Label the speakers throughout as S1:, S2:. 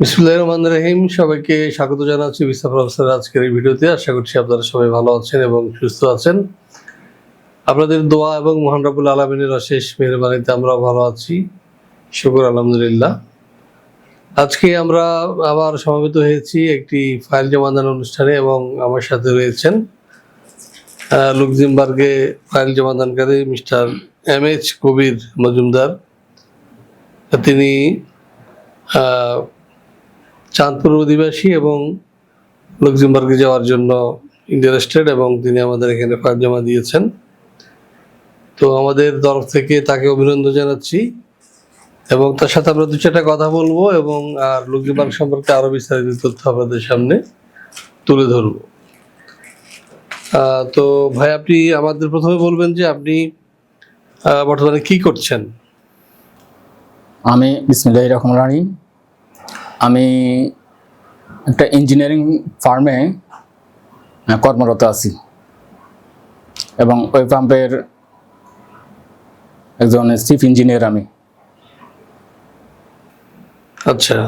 S1: বিসমুল্লাহ রহমান রহিম। সবাইকে স্বাগত জানাচ্ছি বিস্তার প্রফেসর আজকের এই ভিডিওতে। আশা করছি আপনারা সবাই ভালো আছেন এবং সুস্থ আছেন। আপনাদের দোয়া এবং মহান রাবুল আলমিনের অশেষ মেহরবানিতে আমরা ভালো আছি। শুকুর আলহামদুলিল্লাহ। আজকে আমরা আবার সমবেত হয়েছি একটি ফাইল জমাদান অনুষ্ঠানে এবং আমার সাথে রয়েছেন আহ, লুক্সেমবার্গে file জমাদানকারী mister M H Kabir Majumdar. তিনি চাঁদপুর অধিবাসী এবং লক্সেমবার্গে যাওয়ার জন্য ইন্টারেস্টেড এবং তিনি আমাদের এখানে ফাইল জমা দিয়েছেন। তো আমাদের তরফ থেকে তাকে অভিনন্দন জানাচ্ছি এবং তার সাথে আমরা দু চারটা কথা বলব এবং আর লক্সেমবার্গ সম্পর্কে আরও বিস্তারিত তথ্য আপনাদের সামনে তুলে ধরবো। তো ভাই, আপনি আমাদের প্রথমে বলবেন যে আপনি বর্তমানে কি করছেন?
S2: আমি বিসমিল্লাহ রহমান রানি আমি একটা ইঞ্জিনিয়ারিং ফার্মে কর্মরত আছি। এবং ওই পাম্পের একজন চিফ ইঞ্জিনিয়ার আমি।
S1: আচ্ছা।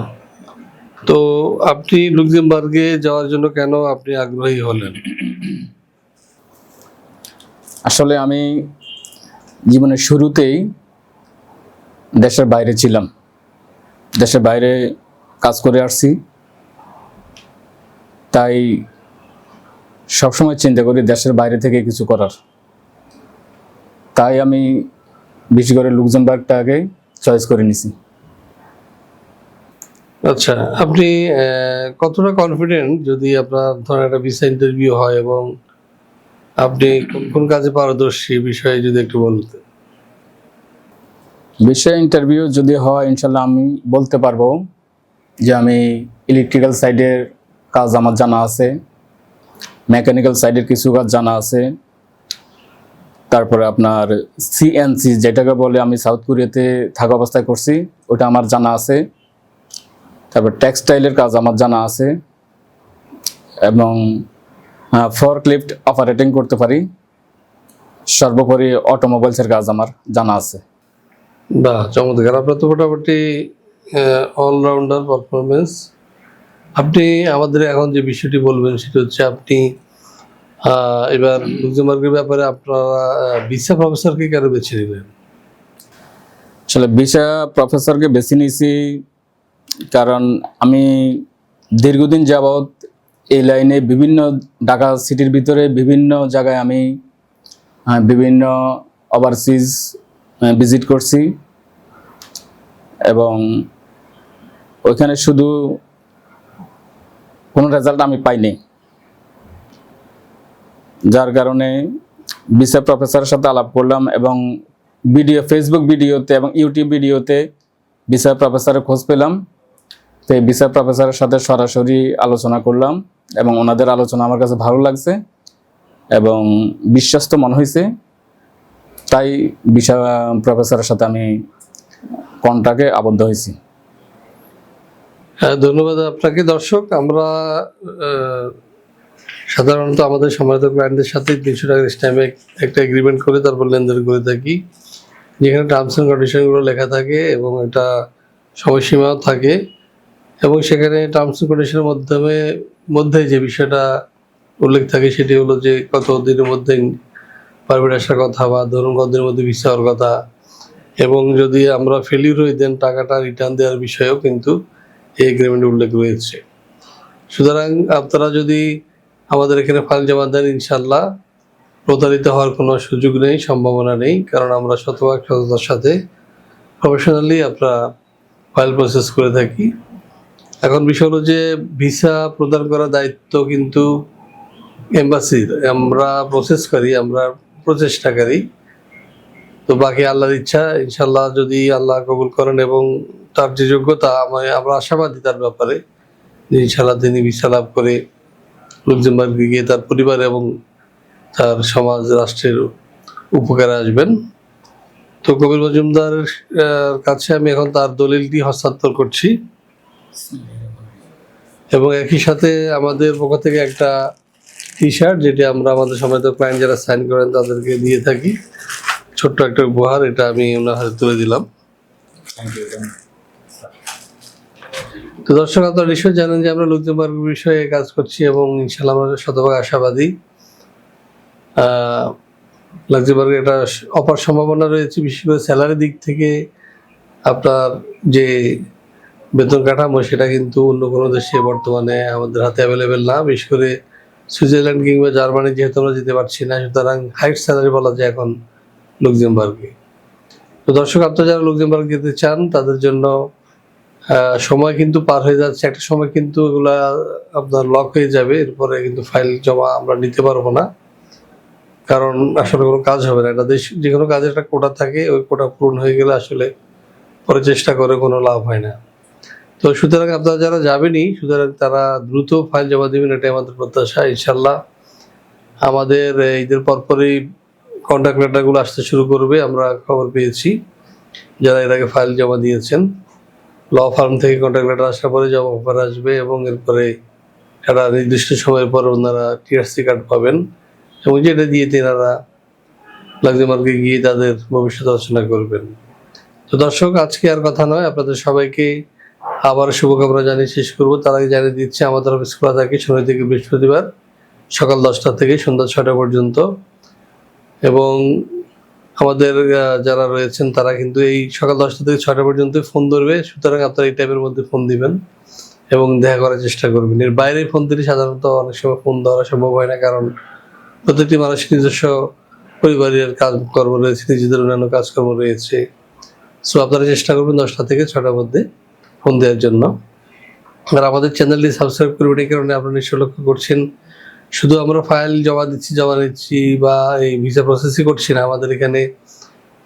S1: তো আপনি লুক্সেমবার্গে যাওয়ার জন্য কেন আপনি আগ্রহী হলেন?
S2: আসলে আমি জীবনের শুরুতেই দেশের বাইরে ছিলাম। দেশের বাইরে কাজ করে আসছি। তাই সবসময় চিন্তা করি দেশের বাইরে থেকে কিছু করার। তাই আমি বেশি করে লুকজেমবার্গটাকে চয়েস করে নিছি।
S1: আচ্ছা আপনি কতটা কনফিডেন্ট যদি আপনার ধরেন একটা ভিসা ইন্টারভিউ হয় এবং আপনি কোন কোন কাজে পারদর্শী বিষয়ে যদি একটু বলতেন?
S2: বিষয় ইন্টারভিউ যদি হয় ইনশাল্লাহ আমি বলতে পারব। যে আমি ইলেকট্রিক্যাল সাইডের কাজ আমার জানা আছে মেকানিক্যাল সাইডের কিছু কাজ জানা আছে। তারপরে আপনার সিএনসি যেটাকে বলে আমি সাউথ কোরিয়াতে থাকা অবস্থায় করছি, ওটা আমার জানা আছে। তারপর টেক্সটাইলের কাজ আমার জানা আছে। এবং ফরক্লিফট অপারেটিং করতে পারি। সর্বোপরি অটোমোবাইলসের কাজ আমার জানা আছে।
S1: বাহ, চমৎকার। আপনার তো মোটামুটি অলরাউন্ডার পারফরমেন্স আপনি আমাদের এখন যে বিষয়টি বলবেন, সেটা হচ্ছে আপনি এবার লুক্সেমবার্গের ব্যাপারে আপনারা ভিসা প্রফেসরকে কেন বেছে নিলেন?
S2: আসলে ভিসা প্রফেসরকে বেছে নিয়েছি কারণ আমি দীর্ঘদিন যাবৎ এই লাইনে বিভিন্ন ঢাকা সিটির ভিতরে বিভিন্ন জায়গায় আমি বিভিন্ন ওভারসিজ ভিজিট করছি। এবং ওইখানে শুধু কোনো রেজাল্ট আমি পাইনি। যার কারণে ভিসা প্রফেসরের সাথে আলাপ করলাম এবং ভিডিও ফেসবুক ভিডিওতে এবং ইউটিউব ভিডিওতে বিচার প্রফেসরের খোঁজ পেলাম। তো বিচার প্রফেসরের সাথে সরাসরি আলোচনা করলাম এবং ওনাদের আলোচনা আমার কাছে ভালো লাগছে এবং বিশ্বস্ত মনে হয়েছে। তাই বিচার প্রফেসরের সাথে আমি কন্ট্রাক্টে আবদ্ধ হয়েছি।
S1: হ্যাঁ ধন্যবাদ আপনাকে। দর্শক, আমরা সাধারণত আমাদের সম্মানিত ক্লায়েন্টদের সাথে তিনশো টাকার স্ট্যাম্পে একটা এগ্রিমেন্ট করে তারপর লেনদেন করে থাকি। যেখানে টার্মস অ্যান্ড কন্ডিশনগুলো লেখা থাকে এবং এটা সময়সীমাও থাকে এবং সেখানে টার্মস অ্যান্ড কন্ডিশনের মাধ্যমে, মধ্যে যে বিষয়টা উল্লেখ থাকে সেটি হলো যে কত দিনের মধ্যে পারমিট আসার কথা বা ধরুন কত দিনের মধ্যে ভিসা কথা এবং যদি আমরা ফেলিউর হই দেন টাকাটা রিটার্ন দেওয়ার বিষয়েও কিন্তু এই এগ্রিমেন্টে উল্লেখ রয়েছে। সুতরাং আপনারা যদি আমাদের এখানে ফাইল জমা দেন ইনশাল্লাহ প্রতারিত হওয়ার কোনো সুযোগ নেই, সম্ভাবনা নেই, কারণ আমরা শতভাগ সততার সাথে প্রফেশনালি আপনারা ফাইল প্রসেস করে থাকি। এখন বিষয় হলো যে ভিসা প্রদান করার দায়িত্ব কিন্তু এম্বাসির আমরা প্রসেস করি, আমরা প্রচেষ্টাকারী তো বাকি আল্লাহর ইচ্ছা ইনশাল্লাহ যদি আল্লাহ কবুল করেন এবং তার যে যোগ্যতা আমি আমরা আশাবাদী তার ব্যাপারে যে ইনশাল্লাহ তিনি ভিসা লাভ করে লুক্সেমবার্গে গিয়ে তার পরিবার এবং তার সমাজ, রাষ্ট্রের উপকারে আসবেন। তো কবির মজুমদার কাছে আমি এখন তার দলিলটি হস্তান্তর করছি। এবং একই সাথে আমাদের পক্ষ থেকে একটা টি শার্ট যেটি আমরা আমাদের সম্মানিত ক্লায়েন্ট যারা সাইন করেন তাদেরকে দিয়ে থাকি। ছোট্ট একটা উপহার, এটা আমি ওনার হাতে তুলে দিলাম।
S2: থ্যাংক ইউ
S1: তো দর্শক, আপনারা নিশ্চয়ই জানেন যে আমরা লুক্সেমবার্গ বিষয়ে কাজ করছি এবং ইনশাল্লাহ আমরা শতভাগ আশাবাদী। লাক্সেমবার্গের একটা অপার সম্ভাবনা রয়েছে, বিশেষ করে স্যালারি দিক থেকে আপনার যে বেতন কাঠামো, সেটা কিন্তু অন্য কোনো দেশে বর্তমানে আমাদের হাতে অ্যাভেলেবেল না। বিশেষ করে সুইজারল্যান্ড কিংবা জার্মানি যেহেতু আমরা যেতে পারছি না, সুতরাং হাইট স্যালারি বলা যায় এখন লুক্সেমবার্গে তো দর্শক, আপনারা যারা লুক্সেমবার্গ যেতে চান, তাদের জন্য সময় কিন্তু পার হয়ে যাচ্ছে। একটা সময় কিন্তু এগুলা আপনার লক হয়ে যাবে, এরপরে কিন্তু ফাইল জমা আমরা নিতে পারব না। কারণ আসলে কোনো কাজ হবে না। একটা দেশ যে কোনো কাজের একটা কোটা থাকে, ওই কোটা পূরণ হয়ে গেলে আসলে পরে চেষ্টা করে কোনো লাভ হয় না। তো সুতরাং আপনারা যারা যাবেনই সুতরাং তারা দ্রুত ফাইল জমা দেবেন, এটাই আমাদের প্রত্যাশা ইনশাল্লাহ আমাদের ঈদের পরপরই কন্ট্যাক্ট লেটারগুলো আসতে শুরু করবে, আমরা খবর পেয়েছি। যারা এর আগে ফাইল জমা দিয়েছেন ল ফার্ম থেকে কন্ট্যাক্ট লেটার আসার পরে জব অফার আসবে এবং এরপরে একটা নির্দিষ্ট সময়ের পর ওনারা টিআরসি কার্ড পাবেন। এবং যেটা দিয়ে তেনারা লাক্সেমবার্গে গিয়ে তাদের ভবিষ্যৎ রচনা করবেন। তো দর্শক, আজকে আর কথা নয়। আপনাদের সবাইকে আবার শুভকামনা জানিয়ে শেষ করব। তার আগে জানিয়ে দিচ্ছি আমাদের অফিস খোলা থাকে শনি থেকে বৃহস্পতিবার সকাল দশটা থেকে সন্ধ্যা ছটা পর্যন্ত। এবং আমাদের যারা রয়েছেন তারা কিন্তু এই সকাল দশটা থেকে ছটা পর্যন্ত ফোন ধরবে। সুতরাং আপনারা এই টাইপের মধ্যে ফোন দিবেন এবং দেখা করার চেষ্টা করবেন। এর বাইরে ফোন দিলে সাধারণত অনেক সময় ফোন দেওয়া সম্ভব হয় না, কারণ প্রত্যেকটি মানুষ নিজস্ব পরিবারের কাজকর্ম রয়েছে, নিজেদের অন্যান্য কাজকর্ম রয়েছে। সো আপনারা চেষ্টা করবেন দশটা থেকে ছটার মধ্যে ফোন দেওয়ার জন্য। আর আমাদের চ্যানেলটি সাবস্ক্রাইব করবেন, এই কারণে আপনারা নিশ্চয় লক্ষ্য করছেন শুধু আমরা ফাইল জমা দিচ্ছি, জমা নিচ্ছি বা এই ভিসা প্রসেসই করছি না, আমাদের এখানে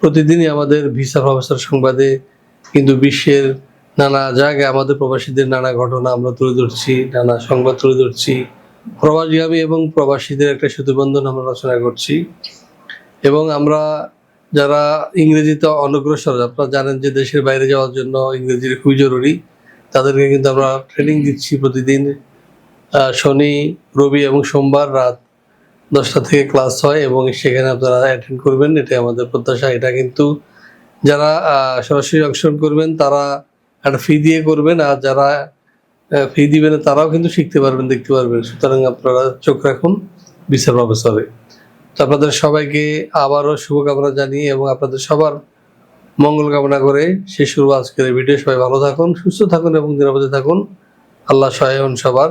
S1: প্রতিদিনই আমাদের ভিসা প্রফেসর সংবাদে কিন্তু বিশ্বের নানা জায়গায় আমাদের প্রবাসীদের নানা ঘটনা আমরা তুলে ধরছি, নানা সংবাদ তুলে ধরছি। প্রবাসীগামী এবং প্রবাসীদের একটা সেতুবন্ধন আমরা রচনা করছি। এবং আমরা যারা ইংরেজিতে অনগ্রসর, আপনারা জানেন যে দেশের বাইরে যাওয়ার জন্য ইংরেজির খুবই জরুরি, তাদেরকে কিন্তু আমরা ট্রেনিং দিচ্ছি প্রতিদিন। শনি, রবি এবং সোমবার রাত দশটা থেকে ক্লাস হয় এবং সেখানে আপনারা অ্যাটেন্ড করবেন। এটাই আমাদের প্রত্যাশা। এটা কিন্তু যারা সরাসরি অংশগ্রহণ করবেন, তারা একটা ফি দিয়ে করবেন আর যারা ফি দিবেন, তারাও কিন্তু শিখতে পারবেন, দেখতে পারবেন। সুতরাং আপনারা চোখ রাখুন, বিচার প্রফেসরে। তো আপনাদের সবাইকে আবারও শুভকামনা জানিয়ে এবং আপনাদের সবার মঙ্গল কামনা করে শেষ শুরু আজকের ভিডিও সবাই ভালো থাকুন, সুস্থ থাকুন এবং নিরাপদে থাকুন। আল্লাহ সহায়ন সবার।